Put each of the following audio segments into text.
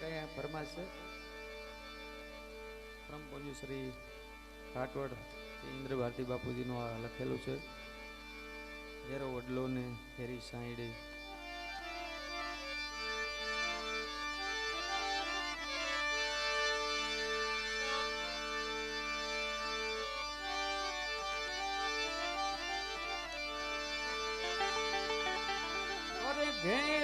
કયા ફરમાશ છે? પરમ પૂજ્ય શ્રી રાઠવડ ઇન્દ્ર ભારતી બાપુજીનું આ લખેલું છે. ઘેરો વડલો ને ઘેરી સાંઈડે ઘેર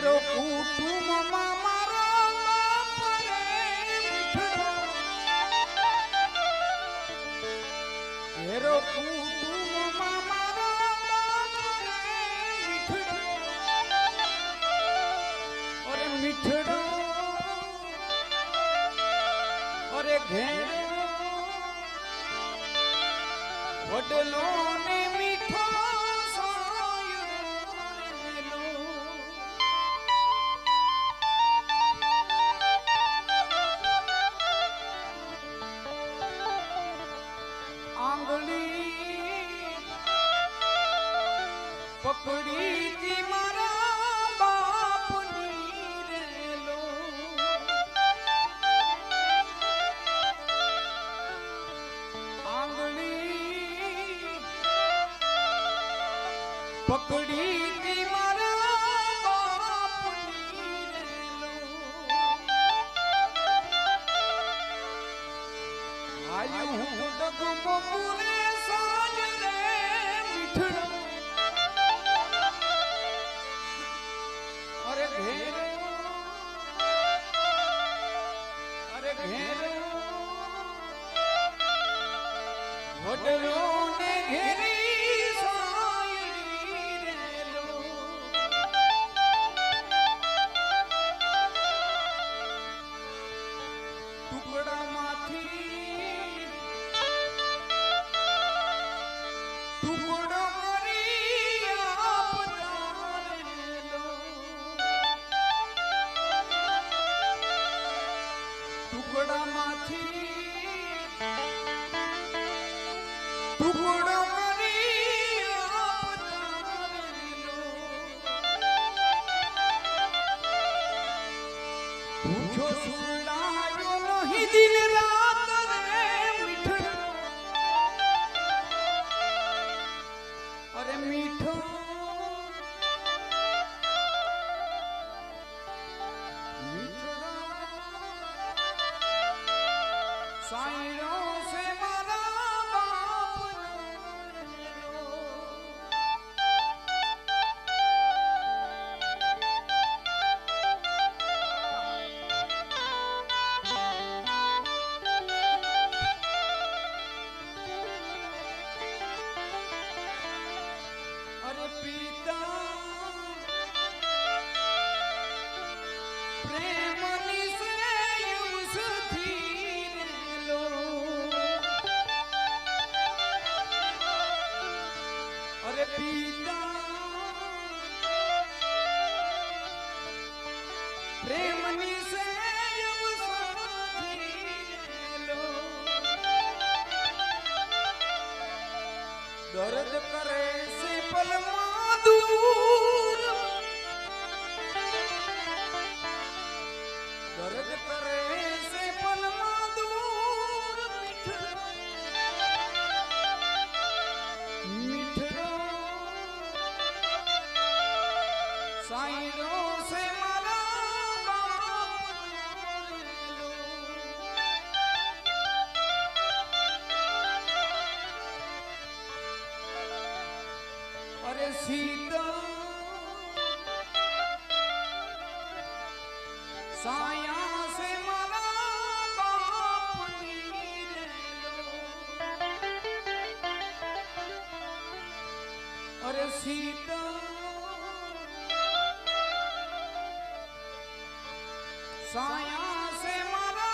મારો કુટુંબમાં મારો હેરો કુટુંબમાં મારો અરે મીઠડો અરે પકડી આયુ ડગમો પૂરે સાજ રે મીઠડો અરે ઘેર અરે ઘેર વડલો ને ઘેરી सीता साया से मरा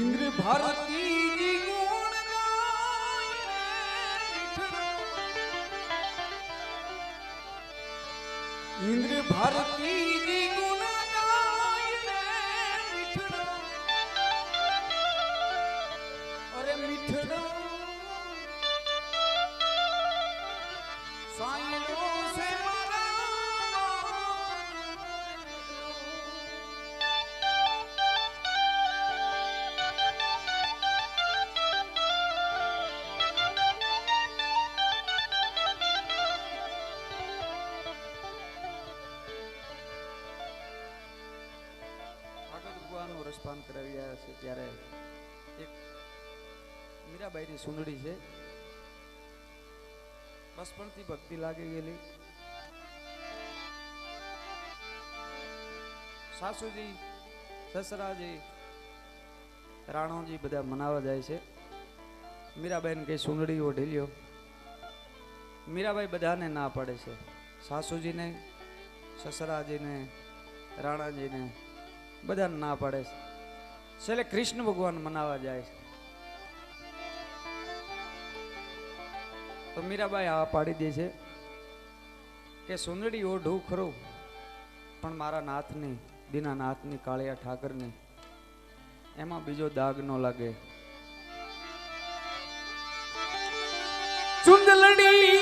इंद्र भारती जी गुण इंद्र भारती जी રસપાન કરાવી રહ્યા છે ત્યારે એક મીરાબાઈની સુંદડી છે. બચપણથી ભક્તિ લાગી ગયેલી. સાસુજી, સસરાજી રાણોજી બધા મનાવવા જાય છે. મીરાબાઈને કઈ સુંદડી ઓઢી લ્યો મીરાબાઈ બધાને ના પાડે છે. સાસુજીને, સસરાજીને, રાણાજીને બધાને ના પાડે છે. છેલ્લે કૃષ્ણ ભગવાન મનાવા જાય છે. તો મીરાબાઈ આ પાડી દે છે કે સુંદડી ઓઢું ખરું પણ મારા નાથની દીના નાથની કાળિયા ઠાકરની, એમાં બીજો દાગ ન લાગે. ચુંદલડી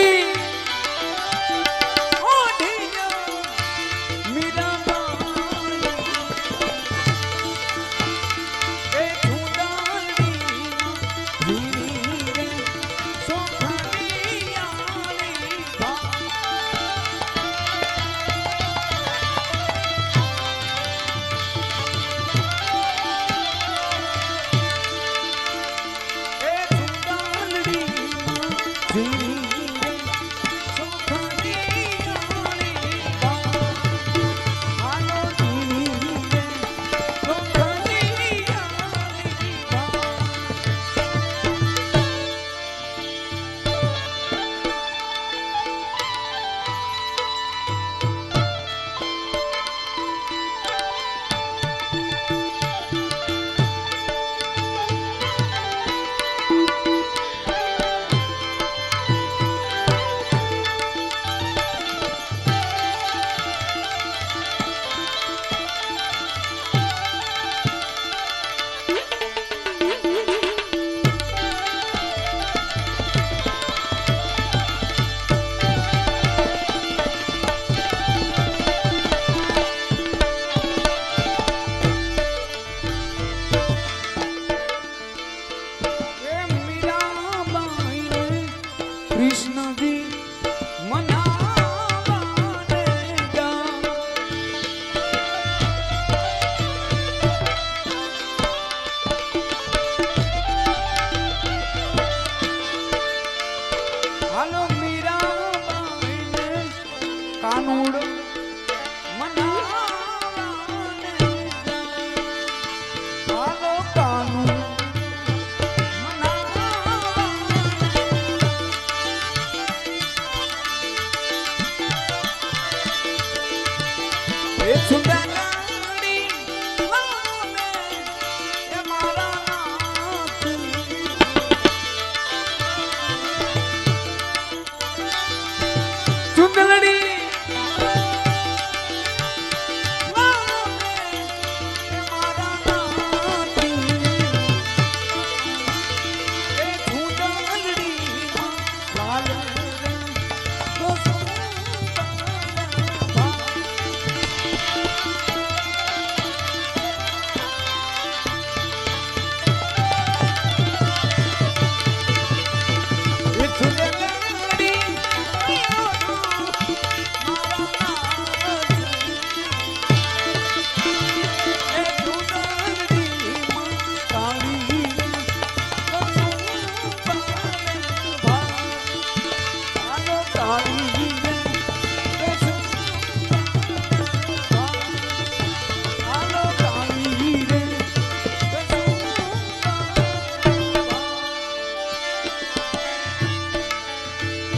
કાનુડ